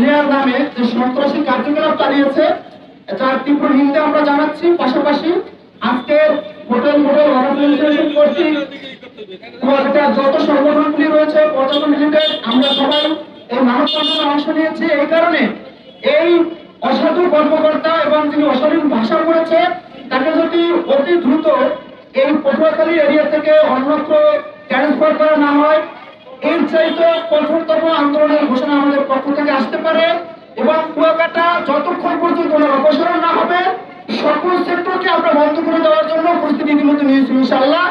Mayor নামে যে সন্ত্রাসী কার্যকলাপ চালিয়েছে, যার তীব্র নিন্দা আমরা জানাচ্ছি। পাশাপাশি আজকে যত সংগঠনগুলি রয়েছে আমরা সবাই এই মানববন্ধনে অংশ নিয়েছি। এই কারণে এই অসাধু কর্মকর্তা এবং যিনি অশালীন ভাষা করেছে তাকে যদি অতি দ্রুত এই পটুয়াখালী এরিয়া থেকে অন্যত্র ট্রান্সফার করা না হয় এর চাইতে কঠোরতম আন্দোলনের ঘোষণা আমাদের পক্ষ থেকে আসতে পারে এবং কুয়াকাটা যতক্ষণ পর্যন্ত কোনো অপসারণ না হবে, সকল সেক্টরকে আমরা বন্ধ করে দেওয়ার জন্য প্রস্তুতি ইতিমধ্যে নিয়েছি ইনশাআল্লাহ।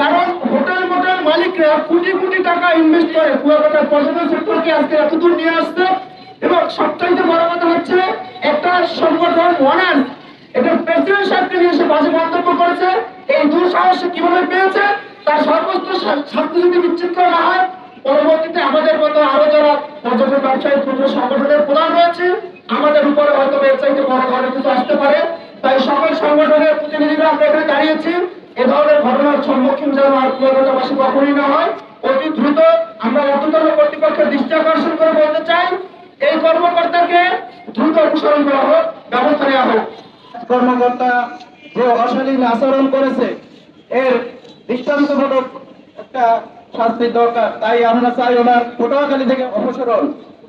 কারণ হোটেল মোটেল মালিকরা কোটি কোটি টাকা ইনভেস্ট করে কুয়াকাটার পর্যটন সেক্টরকে আজকে এতদূর নিয়ে আসছে। এবং সবচাইতে বড় কথা হচ্ছে, একটা সংগঠন ওয়ানার্স এটা প্রেসিডেন্ট সাহেবকে নিয়ে এসে বাজে মন্তব্য করেছে। এই দুঃসাহস কীভাবে পেয়েছে? তার সর্বোচ্চ শাস্তি যদি করা না হয় পরবর্তীতে আমাদের মতো আরও যারা পর্যটন ব্যবসায়ী ক্ষুদ্র সংগঠনের প্রধান রয়েছে, আমাদের উপরে হয়তো চাইতে বড় ধরনের কিছু আসতে পারে। তাই সকল সংগঠনের প্রতিনিধিরা আমরা এখানে দাঁড়িয়েছি। এ ধরনের ঘটনার সম্মুখীন যেন আর কুয়াকাটাবাসী কখনই না হয়। অতি দ্রুত আমরা ঊর্ধ্বতন কর্তৃপক্ষের দৃষ্টি আকর্ষণ করে বলতে চাই, এই কর্মকর্তাকে দ্রুত অনুসরণ করা হোক, ব্যবস্থা নেওয়া হোক। কর্মকর্তা যে অশালীন আচরণ করেছে, এর দৃষ্টান্তমূলক একটা শাস্তির দরকার। তাই আমরা চাই ওনার পটুয়াখালী থেকে অপসরণ।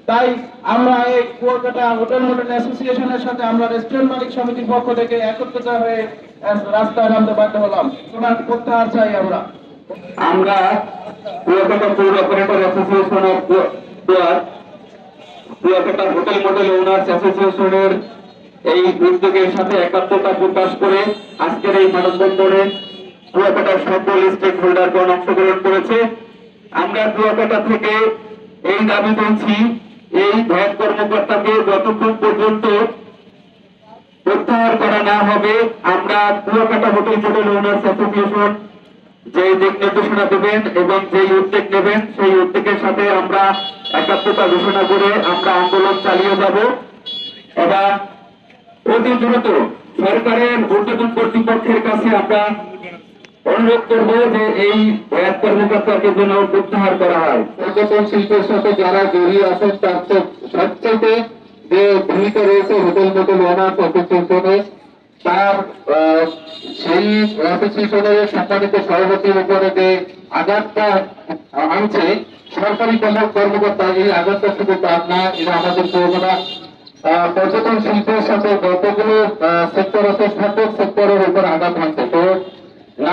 তাই আমরা এই কুয়াকাটা হোটেল হোটেল অ্যাসোসিয়েশনের সাথে আমরা রেস্টুরেন্ট মালিক সমিতির পক্ষ থেকে একত্রিত হয়ে রাস্তায় নামতে বাধ্য হলাম। ওনার প্রত্যাহার চাই আমরা। আমরা কুয়াকাটা পৌর operator association of Kuakata hotel motel owners অ্যাসোসিয়েশনের এই উদ্যোগের সাথে একাত্মতা প্রকাশ করে আজকের এই মানববন্ধনে কুয়াকাটার সকল স্টেক হোল্ডারগণ অংশগ্রহণ করেছে। আমরা কুয়াকাটা থেকে এই দাবি তুলছি, এই ভ্যাট কর্মকর্তাকে যতক্ষণ পর্যন্ত প্রত্যাহার করা না হবে, আমরা Kuakata hotel motel owners association যে দিক নির্দেশনা দেবেন এবং যে উদ্যোগ নেবেন, সেই উদ্যোগের সাথে আমরা একাত্মতা ঘোষণা করে আমরা আন্দোলন চালিয়ে যাব। এবং অতি দ্রুত সরকারের ঊর্ধ্বতন কর্তৃপক্ষের কাছে আমরা অনুরোধ করব যে এই ভ্যাট কর্মকর্তাকে যেন প্রত্যাহার করা হয়। পর্যটন শিল্পের সাথে যারা জড়িয়ে আছেন তার সবচেয়ে যে ভূমিকা রয়েছে হোটেল মোটেল ওনার্স অ্যাসোসিয়েশনে তার সেই অ্যাসোসিয়েশনের সম্মানিত সভাপতির উপরে যে আঘাতটা আনছে সরকারি কর্মকর্তা এই আঘাতটা শুধু তার না এরা আমাদের আহ, পর্যটন শিল্পের সাথে যতগুলো সেক্টর আছে সকল সেক্টরের উপর আঘাত আনছে তো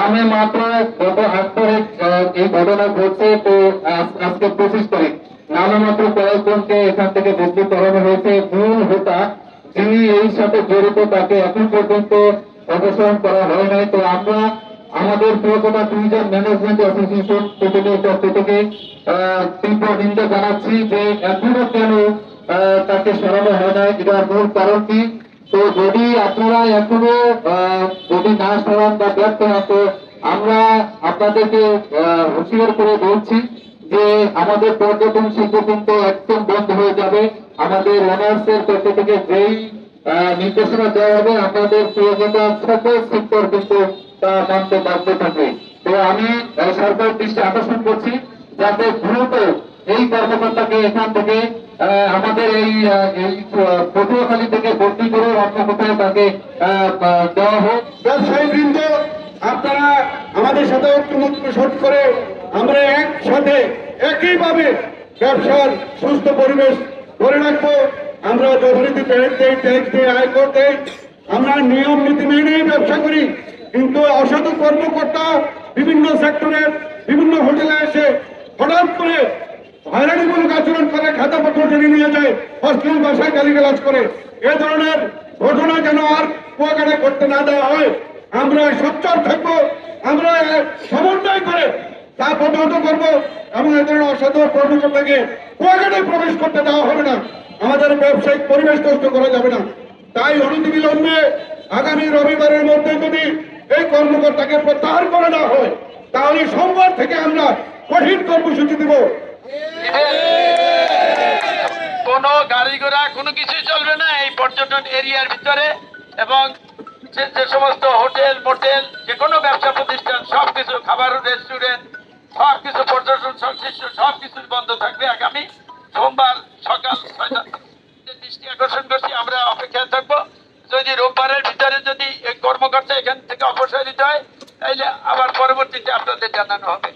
নামে মাত্র গত আট তারিখ এই ঘটনা ঘটছে, তো আজ- আজকে পঁচিশ তারিখ নামে মাত্র কয়েকজনকে এখান থেকে বদলি করানো হয়েছে। মূল হোতা যিনি এই সাথে জড়িত, তাকে এখন পর্যন্ত অপসারণ করা হয় নাই। তো আমরা আমাদের পুরোটা ট্যুরিজম ম্যানেজমেন্ট অ্যাসোসিয়েশন প্রতিনিধির পক্ষ থেকে তীব্র নিন্দা জানাচ্ছি যে এখনও কেন তাকে সরানো হয় না এটার মূল কারণ কি? তো যদি আপনারা এখনও যদি না সরান বা ব্যর্থ হন, তো আমরা আপনাদেরকে হুঁশিয়ার করে বলছি যে আমাদের পর্যটন শিল্প কিন্তু একদম বন্ধ হয়ে যাবে। আমাদের অনার্স এর পক্ষ থেকে যেই নির্দেশনা দেওয়া হবে, আপনাদের প্রয়োজনীয় সকল সেক্টর কিন্তু, তা মানতে বাধ্য থাকবে। তো আমি সরকার দৃষ্টি আকর্ষণ করছি, যাতে দ্রুত এই কর্মকর্তাকে এখান থেকে আমাদের এই এই পটুয়াখালী থেকে ভর্তি করে অন্য কোথায় তাকে দেওয়া হোক। ব্যবসায়ী আপনারা আমাদের সাথে ঐক্যমত্য শোধ করে আমরা একসাথে, একইভাবে ব্যবসার সুস্থ পরিবেশ ধরে রাখব। আমরা যথারীতি ট্যাক্স দেই ট্যাক্স দিয়ে আয় কর দেই। আমরা নিয়ম, নীতি মেনেই ব্যবসা করি। কিন্তু অসাধু কর্মকর্তা বিভিন্ন সেক্টরের বিভিন্ন হোটেলে এসে হঠাৎ করে হয়রানিমূলক আচরণ করে, খাতাপত্র টেনে নিয়ে যায় অশ্লীল ভাষায় গালিগালাজ করে। এ ধরনের ঘটনা যেন আর কুয়াকাটা করতে না দেওয়া হয়। আমরা সচ্চর থাকব, আমরা সমন্বয় করে তা প্রতিহত করব এবং এ ধরনের অসাধু কর্মকর্তাকে কুয়াকাটায় প্রবেশ করতে দেওয়া হবে না। আমাদের ব্যবসায়িক পরিবেশ নষ্ট করা যাবে না। তাই অনতিবিলম্বে আগামী রবিবারের মধ্যে যদি এই কর্মকর্তাকে প্রত্যাহার করে না হয়, তাহলে সোমবার থেকে আমরা কঠিন কর্মসূচি দিব। কোনো গাড়ি ঘোড়া, কোনো কিছুই চলবে না এই পর্যটন এরিয়ার ভিতরে এবং যে সমস্ত হোটেল, মোটেল, যে কোনো ব্যবসা প্রতিষ্ঠান সব কিছু খাবার, রেস্টুরেন্ট সব কিছু পর্যটন সংশ্লিষ্ট সব কিছু বন্ধ থাকবে আগামী সোমবার সকাল ছয়টা দৃষ্টি আকর্ষণ করছি, আমরা অপেক্ষায় থাকব। যদি রোববারের ভিতরে যদি কর্মকর্তা এখান থেকে অপসারিত হয় তাহলে আবার পরবর্তীতে আপনাদের জানানো হবে।